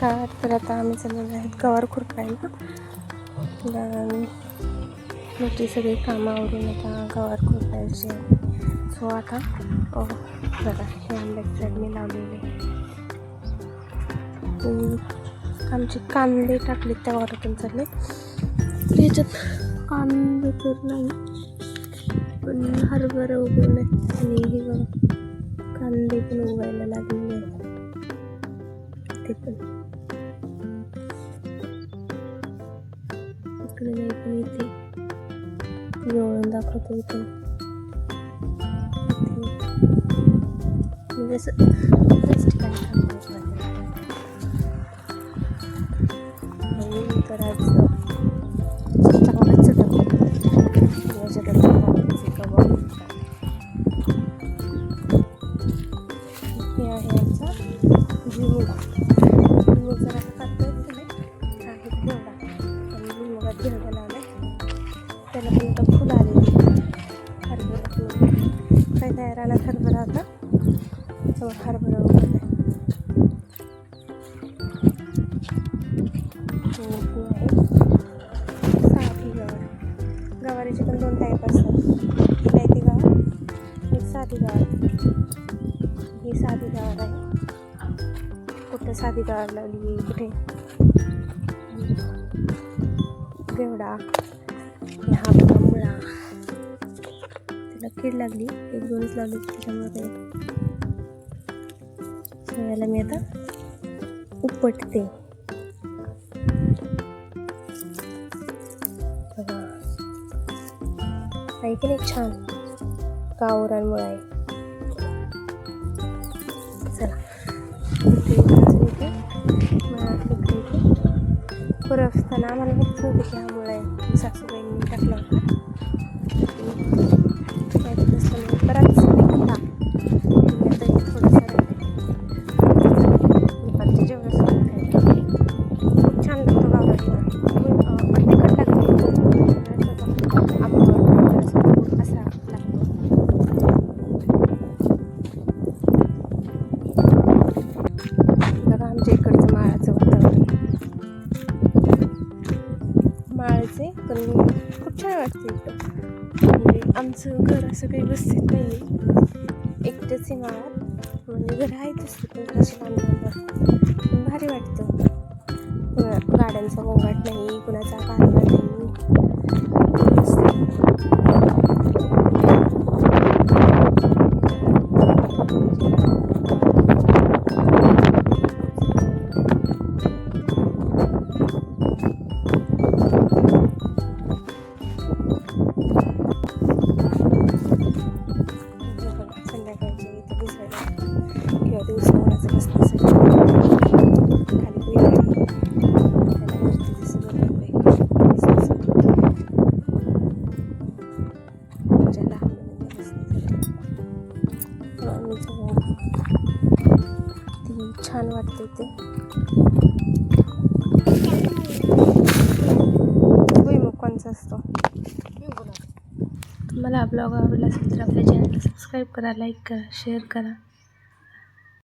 नमस्कार तर आता आम्ही चाललेलो आहेत गवार खुरपायला मोठी सगळी कामं आवरून आता गवार खुरपायची सो आता अ, बघा हे आंब्याची झाड मी लावलेले. आमचे कांदे टाकले त्या वारातून चालले. याच्यात कांदे तर नाही पण हरभरा उगवले आणि हे इकडे नाही पण इथे. जवळून दाखवतो इथून. इथे. म्हणजे असं ठिकाणी म्हणजे तर. म्हणजे आज हे आहे आमचा फुलं काय रानात हरभरा होता तो हरभरा उगवला साधी गवार गवारीचे पण दोन टाईप असतात. एक आहे ती गवार एक साधी गवार. ही साधी गवार आहे. कुठं साधी गवार लावली कुठे? घेवडा त्याला कीड लागली. एक दोनच लागली त्याच्यामुळे ते याला मी आता उपटते. बघा. आहे की नाही छान? गावरानमुळे आहे. चला. परत असताना आम्हाला खूप नव्हतं की हा मुळा आहे सासूबाईंनी टाकला होता. माळाचे खूप छान वाटते इकडं म्हणजे आमचं घर असं काही व्यवस्थित नाही आहे एकटंच आहे माळात म्हणजे घर आहेच असते पण कशी बांधून भारी वाटतं. गाड्यांचा गोंगाट नाही कुणाचा कारभार नाही. छान वाटते ते. भुईमुग कोणचा असतो. तुम्हाला हा ब्लॉग आवडला असेल तर आपल्या चॅनलला सबस्क्राईब करा लाईक करा शेअर करा.